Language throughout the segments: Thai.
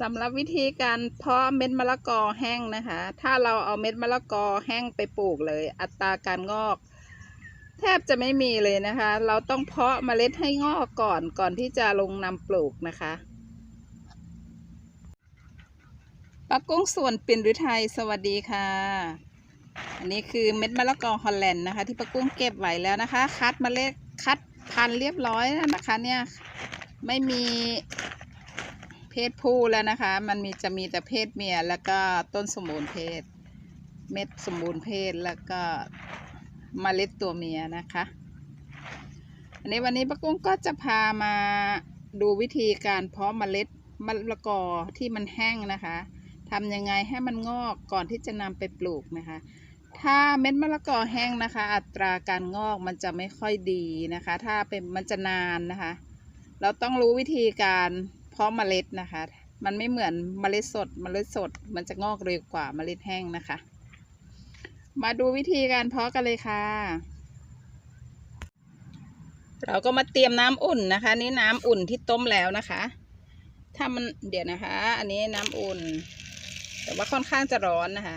สำหรับวิธีการเพาะเม็ดมะละกอแห้งนะคะ ถ้าเราเอาเม็ดมะละกอแห้งไปปลูกเลย อัตราการงอก แทบจะไม่มีเลยนะคะ เราต้องเพาะเมล็ดให้งอกก่อนก่อนที่จะลงนำปลูกนะคะปักกุ้งส่วนปิ่นฤทัยสวัสดีค่ะ อันนี้คือเม็ดมะละกอฮอลแลนด์นะคะ ที่ปักกุ้งเก็บไว้แล้วนะคะ คัดเมล็ดคัดพันธุ์เรียบร้อยแล้วนะคะเนี่ยไม่มี เพศผู้แล้วนะคะ มันมีจะมีแต่เพศเมียแล้วก็ต้นสมบูรณ์เพศ เม็ดสมบูรณ์เพศแล้วก็เมล็ดตัวเมียนะคะ อันนี้วันนี้ป้ากุ้งก็จะพามาดูวิธีการเพาะเมล็ดมะละกอที่มันแห้งนะคะทำยังไงให้มันงอกก่อนที่จะนำไปปลูกนะคะ ถ้าเม็ดมะละกอแห้งนะคะ อัตราการงอกมันจะไม่ค่อยดีนะคะ ถ้าเป็นมันจะนานนะคะ เราต้องรู้วิธีการ เพาะเมล็ดนะคะ มันไม่เหมือนเมล็ดสด เมล็ดสด มันจะงอกเร็วกว่าเมล็ดแห้งนะคะ มาดูวิธีการเพาะกันเลยค่ะ เราก็มาเตรียมน้ำอุ่นนะคะ นี่น้ำอุ่นที่ต้มแล้วนะคะ ถ้ามันเดี๋ยวนะคะ อันนี้น้ำอุ่น แต่ว่าค่อนข้างจะร้อนนะคะ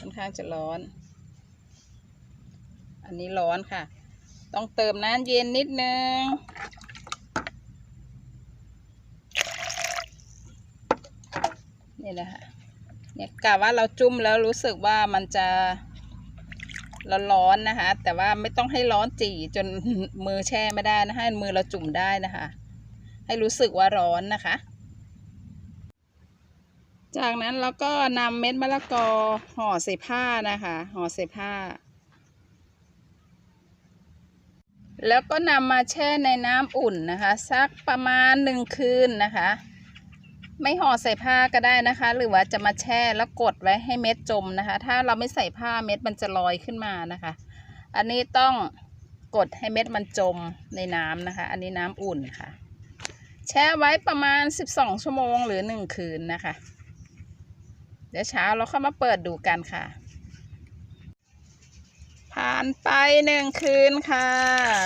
ค่อนข้างจะร้อน อันนี้ร้อนค่ะ ต้องเติมน้ำเย็นนิดนึง นี่นะคะเนี่ยกะว่าเราจุ่มแล้วรู้สึกว่ามันจะร้อนๆนะคะ แต่ว่าไม่ต้องให้ร้อนจี่จนมือแช่ไม่ได้นะให้มือเราจุ่มได้นะคะ ให้รู้สึกว่าร้อนนะคะ จากนั้นเราก็นำเม็ดมะละกอห่อใส่ผ้านะคะห่อใส่ผ้า แล้วก็นำมาแช่ในน้ำอุ่นนะคะ สักประมาณหนึ่งคืนนะคะ ไม่ห่อใส่ผ้าก็ได้นะคะ หรือว่าจะมาแช่แล้วกดไว้ให้เม็ดจมนะคะ ถ้าเราไม่ใส่ผ้าเม็ดมันจะลอยขึ้นมานะคะ อันนี้ต้องกดให้เม็ดมันจมในน้ำนะคะ อันนี้น้ำอุ่นค่ะ แช่ไว้ประมาณ 12 ชั่วโมงหรือ 1 คืนนะคะ เดี๋ยวเช้าเราเข้ามาเปิดดูกันค่ะ ผ่านไปหนึ่งคืนค่ะ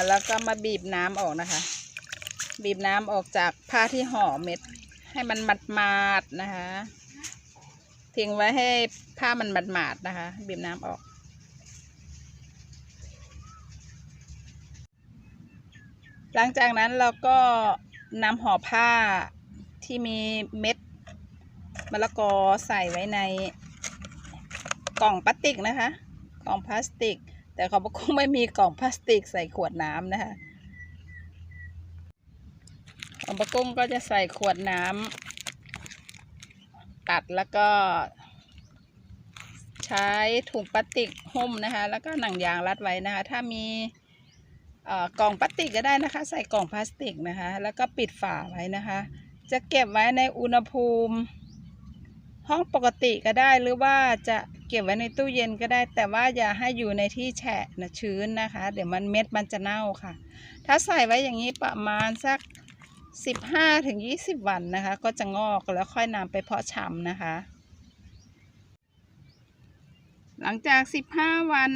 แล้วก็มาบีบน้ำออกนะคะ บีบน้ำออกจากผ้าที่ห่อเม็ด ให้มันมัดมาดๆนะคะ ทิ้งไว้ให้ผ้ามันมัดมาดๆนะคะบีบน้ำออก หลังจากนั้นเราก็นำห่อผ้าที่มีเม็ดมะละกอใส่ไว้ในกล่องพลาสติกนะคะ กล่องพลาสติก แต่เขาบอกคงไม่มีกล่องพลาสติกใส่ขวดน้ำนะคะ ของปะกุ้งก็จะใส่ขวดน้ำตัดแล้วก็ ใช้ถุงพลาสติกหุ้มนะคะ แล้วก็หนังยางรัดไว้นะคะ ถ้ามีกล่องพลาสติกก็ได้นะคะ ใส่กล่องพลาสติกนะคะ แล้วก็ปิดฝาไว้นะคะ จะเก็บไว้ในอุณหภูมิ ห้องปกติก็ได้หรือว่าจะเก็บไว้ในตู้เย็นก็ได้ แต่ว่าอย่าให้อยู่ในที่แฉะนะชื้นนะคะ เดี๋ยวมันเม็ดมันจะเน่าค่ะ ถ้าใส่ไว้อย่างนี้ประมาณสัก 15ถึง20 วันนะคะ ก็จะงอกแล้วค่อยนำไปเพาะชำนะคะ หลังจาก 15 วัน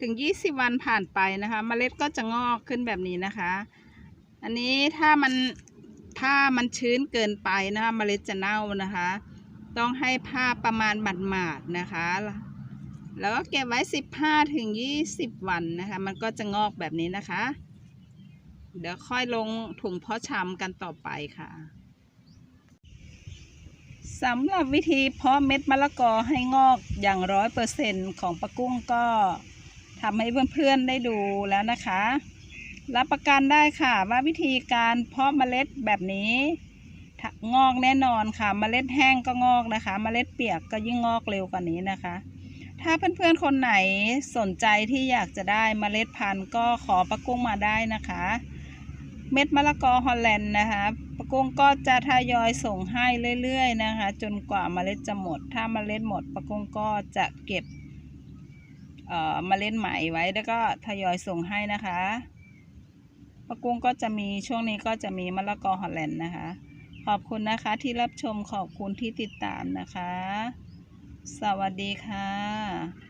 ถึง 20 วันผ่านไปนะคะเมล็ดก็จะงอกขึ้นแบบนี้นะคะ อันนี้ถ้ามันถ้ามันชื้นเกินไปนะคะเมล็ดจะเน่านะคะ ต้องให้ผ้าประมาณหมาดๆนะคะ แล้วก็เก็บไว้ 15ถึง20 วันนะคะ มันก็จะงอกแบบนี้นะคะ เดี๋ยวค่อยลงถุงเพาะชำกันต่อไปค่ะสำหรับวิธีเพาะเม็ดมะละกอให้งอกอย่างร้อยเปอร์เซ็นของปะกุ้งก็ทำให้เพื่อนๆได้ดูแล้วนะคะ รับประกันได้ค่ะว่าวิธีการเพาะเมล็ดแบบนี้งอกแน่นอนค่ะเมล็ดแห้งก็งอกนะคะเมล็ดเปียกก็ยิ่งงอกเร็วกว่านี้นะคะ ถ้าเพื่อนๆคนไหนสนใจที่อยากจะได้เมล็ดพันธุ์ก็ขอปะกุ้งมาได้นะคะ เม็ดมะละกอฮอลแลนด์นะคะปะกงก็จะทยอยส่งให้เรื่อยๆนะคะ จนกว่าเมล็ดจะหมด ถ้าเมล็ดหมดปะกงก็จะเก็บเอ่อเมล็ดใหม่ไว้แล้วก็ทยอยส่งให้นะคะปะกงก็จะมีช่วงนี้ก็จะมีมะละกอฮอลแลนด์นะคะ ขอบคุณนะคะที่รับชมขอบคุณที่ติดตามนะคะ สวัสดีค่ะ